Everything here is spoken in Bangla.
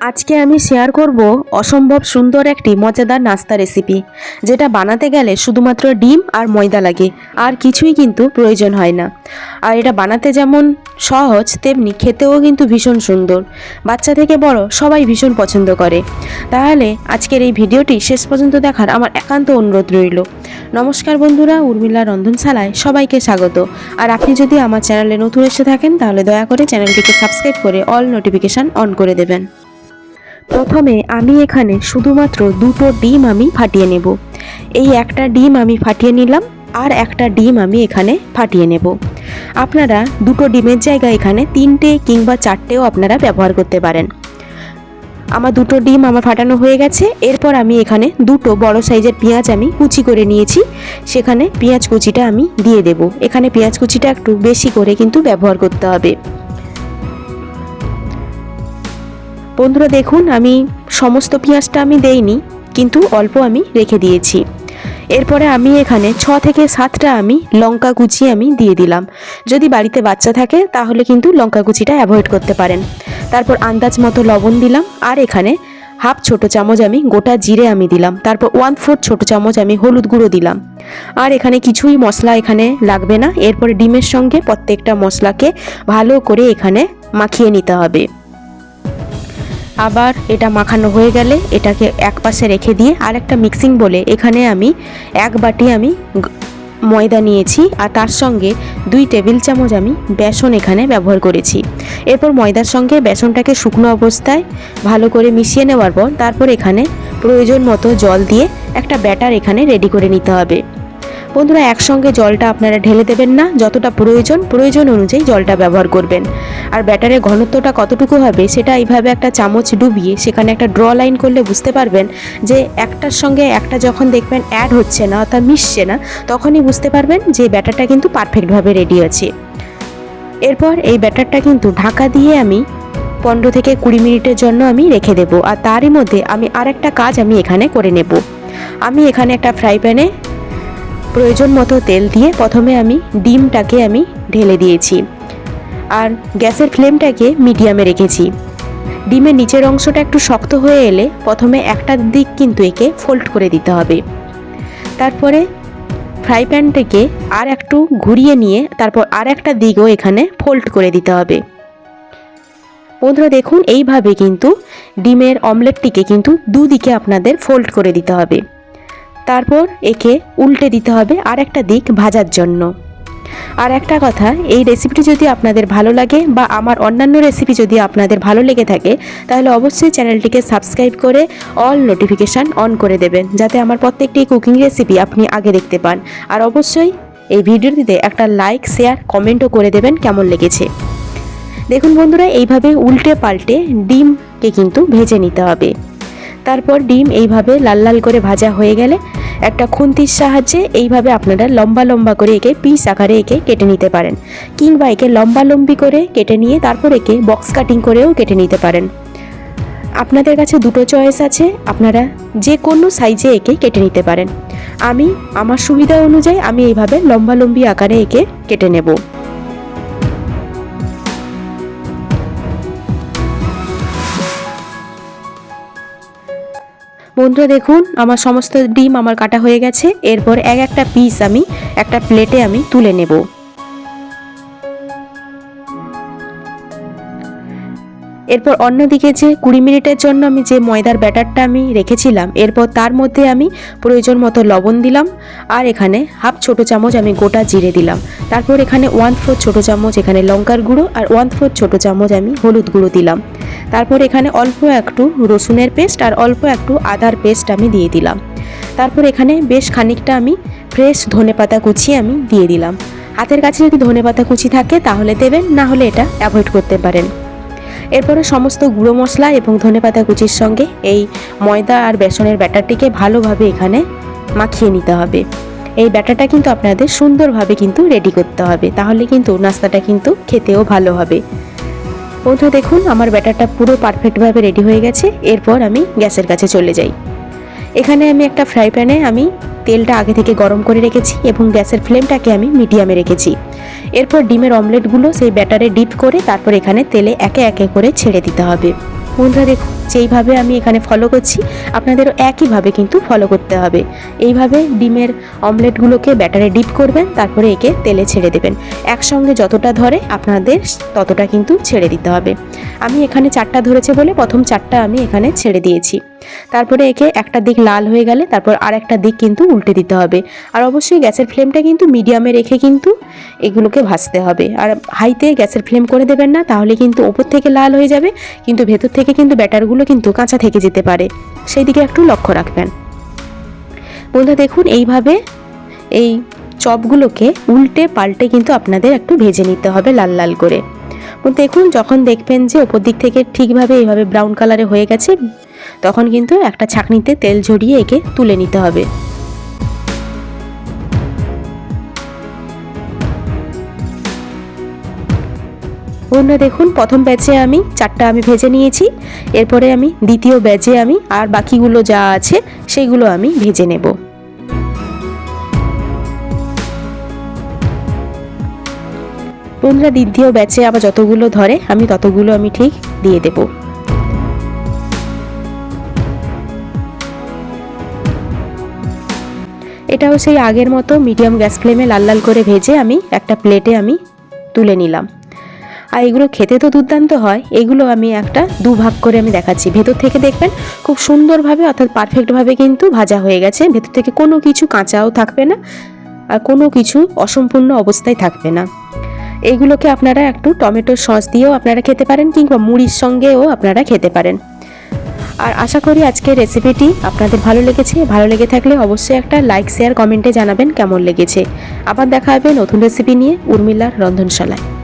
আজকে আমি শেয়ার করব অসম্ভব সুন্দর একটি মজাদার নাস্তা রেসিপি যেটা বানাতে গেলে শুধুমাত্র ডিম আর ময়দা লাগে, আর কিছুই কিন্তু প্রয়োজন হয় না। আর এটা বানাতে যেমন সহজ, তেমনি খেতেও কিন্তু ভীষণ সুন্দর। বাচ্চা থেকে বড় সবাই ভীষণ পছন্দ করে। তাহলে আজকের এই ভিডিওটি শেষ পর্যন্ত দেখার আমার একান্ত অনুরোধ রইল। নমস্কার বন্ধুরা, উর্মিলা রন্ধনশালায় সবাইকে স্বাগত। আর আপনি যদি আমার চ্যানেলে নতুন এসে থাকেন, তাহলে দয়া করে চ্যানেলটিকে সাবস্ক্রাইব করে অল নোটিফিকেশান অন করে দেবেন। প্রথমে আমি এখানে শুধুমাত্র দুটো ডিম আমি ফাটিয়ে নেব। এই একটা ডিম আমি ফাটিয়ে নিলাম আর একটা ডিম আমি এখানে ফাটিয়ে নেব। আপনারা দুটো ডিমের জায়গায় এখানে তিনটে কিংবা চারটেও আপনারা ব্যবহার করতে পারেন। আমার দুটো ডিম আমার ফাটানো হয়ে গেছে। এরপর আমি এখানে দুটো বড় সাইজের পেঁয়াজ আমি কুচি করে নিয়েছি। সেখানে পেঁয়াজ কুচিটা আমি দিয়ে দেব। এখানে পেঁয়াজ কুচিটা একটু বেশি করে কিন্তু ব্যবহার করতে হবে। বন্ধুরা দেখুন, আমি সমস্ত পেঁয়াজটা আমি দেইনি, কিন্তু অল্প আমি রেখে দিয়েছি। এরপরে আমি এখানে ছ থেকে সাতটা আমি লঙ্কা কুচি আমি দিয়ে দিলাম। যদি বাড়িতে বাচ্চা থাকে, তাহলে কিন্তু লঙ্কা কুচিটা অ্যাভয়েড করতে পারেন। তারপর আন্দাজ মতো লবণ দিলাম, আর এখানে হাফ ছোট চামচ আমি গোটা জিরে আমি দিলাম। তারপর ওয়ান ফোর্থ ছোট চামচ আমি হলুদ গুঁড়ো দিলাম। আর এখানে কিছুই মশলা এখানে লাগবে না। এরপরে ডিমের সঙ্গে প্রত্যেকটা মশলাকে ভালো করে এখানে মাখিয়ে নিতে হবে। আবার এটা মাখানো হয়ে গেলে এটাকে এক পাশে রেখে দিয়ে আর একটা মিক্সিং বলে এখানে আমি এক বাটি আমি ময়দা নিয়েছি আর তার সঙ্গে দুই টেবিল চামচ আমি বেসন এখানে ব্যবহার করেছি। এরপর ময়দার সঙ্গে বেসনটাকে শুকনো অবস্থায় ভালো করে মিশিয়ে নেওয়ার পর তারপর এখানে প্রয়োজন মতো জল দিয়ে একটা ব্যাটার এখানে রেডি করে নিতে হবে। বন্ধুরা, একসঙ্গে জলটা আপনারা ঢেলে দেবেন না। যতটা প্রয়োজন প্রয়োজন অনুযায়ী জলটা ব্যবহার করবেন। আর ব্যাটারের ঘনত্বটা কতটুকু হবে, সেটা এইভাবে একটা চামচ ডুবিয়ে সেখানে একটা ড্র লাইন করলে বুঝতে পারবেন যে একটার সঙ্গে একটা যখন দেখবেন অ্যাড হচ্ছে না, অর্থাৎ মিশছে না, তখনই বুঝতে পারবেন যে ব্যাটারটা কিন্তু পারফেক্টভাবে রেডি আছে। এরপর এই ব্যাটারটা কিন্তু ঢাকা দিয়ে আমি পনেরো থেকে কুড়ি মিনিটের জন্য আমি রেখে দেব। আর তারই মধ্যে আমি আরেকটা কাজ আমি এখানে করে নেব। আমি এখানে একটা ফ্রাই প্যানে প্রয়োজন মতো তেল দিয়ে প্রথমে আমি ডিমটাকে আমি ঢেলে দিয়েছি। আর গ্যাসের ফ্লেমটাকে মিডিয়ামে রেখেছি। ডিমের নিচের অংশটা একটু শক্ত হয়ে এলে প্রথমে একটা দিক কিন্তু একে ফোল্ড করে দিতে হবে। তারপরে ফ্রাই প্যানটাকে আর একটু ঘুরিয়ে নিয়ে তারপর আর একটা দিকও এখানে ফোল্ড করে দিতে হবে। বন্ধুরা, দেখুন, এইভাবে কিন্তু ডিমের অমলেটটিকে কিন্তু দুদিকে আপনাদের ফোল্ড করে দিতে হবে। তারপর একে উল্টে দিতে হবে আর একটা দিক ভাজার জন্য। আর একটা কথা, এই রেসিপিটি যদি আপনাদের ভালো লাগে বা আমার অন্যান্য রেসিপি যদি আপনাদের ভালো লেগে থাকে, তাহলে অবশ্যই চ্যানেলটিকে সাবস্ক্রাইব করে অল নোটিফিকেশান অন করে দেবেন, যাতে আমার প্রত্যেকটি কুকিং রেসিপি আপনি আগে দেখতে পান। আর অবশ্যই এই ভিডিওটিতে একটা লাইক শেয়ার কমেন্টও করে দেবেন কেমন লেগেছে। দেখুন বন্ধুরা, এইভাবে উল্টে পাল্টে ডিমকে কিন্তু ভেজে নিতে হবে। তারপর ডিম এইভাবে লাল লাল করে ভাজা হয়ে গেলে একটা খুন্তির সাহায্যে এইভাবে আপনারা লম্বা লম্বা করে একে পিস আকারে একে কেটে নিতে পারেন কিংবা একে লম্বা লম্বি করে কেটে নিয়ে তারপর একে বক্স কাটিং করেও কেটে নিতে পারেন। আপনাদের কাছে দুটো চয়েস আছে, আপনারা যে কোনো সাইজে একে কেটে নিতে পারেন। আমি, আমার সুবিধা অনুযায়ী আমি এইভাবে লম্বা লম্বি আকারে একে কেটে নেব। বন্ধুরা দেখুন, আমার সমস্ত ডিম আমার কাটা হয়ে গেছে। এরপর এক একটা পিস আমি, একটা প্লেটে আমি তুলে নেব। এরপর অন্যদিকে যে কুড়ি মিনিটের জন্য আমি যে ময়দার ব্যাটারটা আমি রেখেছিলাম, এরপর তার মধ্যে আমি প্রয়োজন মতো লবণ দিলাম আর এখানে হাফ ছোট চামচ আমি গোটা জিরে দিলাম। তারপর এখানে ওয়ান ফোর ছোট চামচ এখানে লঙ্কার গুঁড়ো আর ওয়ান ফোর ছোট চামচ আমি হলুদ গুঁড়ো দিলাম। তারপর এখানে অল্প একটু রসুনের পেস্ট আর অল্প একটু আদার পেস্ট আমি দিয়ে দিলাম। তারপর এখানে বেশ খানিকটা আমি ফ্রেশ ধনেপাতা কুচি আমি দিয়ে দিলাম। হাতের কাছে যদি ধনেপাতা কুচি থাকে তাহলে দেবেন, না হলে এটা অ্যাভয়েড করতে পারেন। এরপরে সমস্ত গুঁড়ো মশলা এবং ধনেপাতা কুচির সঙ্গে এই ময়দা আর বেসনের ব্যাটারটিকে ভালোভাবে এখানে মাখিয়ে নিতে হবে। এই ব্যাটারটা কিন্তু আপনাদের সুন্দরভাবে কিন্তু রেডি করতে হবে। তাহলে কিন্তু নাস্তাটা কিন্তু খেতেও ভালো হবে। বন্ধু, দেখুন, আমার ব্যাটারটা পুরো পারফেক্টভাবে রেডি হয়ে গেছে। এরপর আমি গ্যাসের কাছে চলে যাই। এখানে আমি একটা ফ্রাই প্যানে আমি তেলটা আগে থেকে গরম করে রেখেছি এবং গ্যাসের ফ্লেমটাকে আমি মিডিয়ামে রেখেছি। এরপর ডিমের অমলেটগুলো সেই ব্যাটারে ডিপ করে তারপর এখানে তেলে একে একে করে ছেড়ে দিতে হবে। বন্ধুরা দেখুন, যেইভাবে আমি এখানে ফলো করছি, আপনাদেরও একইভাবে কিন্তু ফলো করতে হবে। এইভাবে ডিমের অমলেটগুলোকে ব্যাটারে ডিপ করবেন, তারপরে একে তেলে ছেড়ে দেবেন। একসঙ্গে যতটা ধরে আপনাদের ততটা কিন্তু ছেড়ে দিতে হবে। আমি এখানে চারটা ধরেছে বলে প্রথম চারটা আমি এখানে ছেড়ে দিয়েছি। তারপরে একে একটা দিক লাল হয়ে গেলে তারপর আর একটা দিক কিন্তু উল্টে দিতে হবে। আর অবশ্যই গ্যাসের ফ্লেমটা কিন্তু মিডিয়ামে রেখে কিন্তু এগুলোকে ভাজতে হবে। আর হাইতে গ্যাসের ফ্লেম করে দেবেন না, তাহলে কিন্তু ওপর থেকে লাল হয়ে যাবে, কিন্তু ভেতর থেকে কিন্তু ব্যাটারগুলো কিন্তু কাঁচা থেকে যেতে পারে। সেই দিকে একটু লক্ষ্য রাখবেন। বন্ধুরা দেখুন, এইভাবে এই চপগুলোকে উল্টে পাল্টে কিন্তু আপনাদের একটু ভেজে নিতে হবে লাল লাল করে। দেখুন, যখন দেখবেন যে ওপর দিক থেকে ঠিকভাবে এইভাবে ব্রাউন কালারে হয়ে গেছে, তখন কিন্তু একটা ছাঁকনিতে তেল ঝরিয়ে একে তুলে নিতে হবে। বন্ধুরা, দেখুন, প্রথম ব্যাচে আমি চারটা আমি ভেজে নিয়েছি। এরপরে আমি দ্বিতীয় ব্যাচে আমি আর বাকিগুলো যা আছে, সেইগুলো আমি ভেজে নেব। বন্ধুরা, দ্বিতীয় ব্যাচে আবার যতগুলো ধরে, আমি ততগুলো আমি ঠিক দিয়ে দেবো। এটাও সেই আগের মতো মিডিয়াম গ্যাস ফ্লেমে লাল লাল করে ভেজে আমি একটা প্লেটে আমি তুলে নিলাম। আর এগুলো খেতে তো দুর্দান্ত হয়। এগুলো আমি একটা দু ভাগ করে আমি দেখাচ্ছি। ভেতর থেকে দেখবেন খুব সুন্দরভাবে অর্থাৎ পারফেক্টভাবে কিন্তু ভাজা হয়ে গেছে। ভেতর থেকে কোনো কিছু কাঁচাও থাকবে না আর কোনো কিছু অসম্পূর্ণ অবস্থায় থাকবে না। এইগুলোকে আপনারা একটু টমেটো সস দিয়েও আপনারা খেতে পারেন কিংবা মুড়ির সঙ্গেও আপনারা খেতে পারেন। আর আশা করি আজকের রেসিপিটি আপনাদের ভালো লেগেছে। ভালো লেগে থাকলে অবশ্যই একটা লাইক শেয়ার কমেন্টে জানাবেন কেমন লেগেছে। আবার দেখা হবে নতুন রেসিপি নিয়ে উর্মিলার রন্ধনশালায়।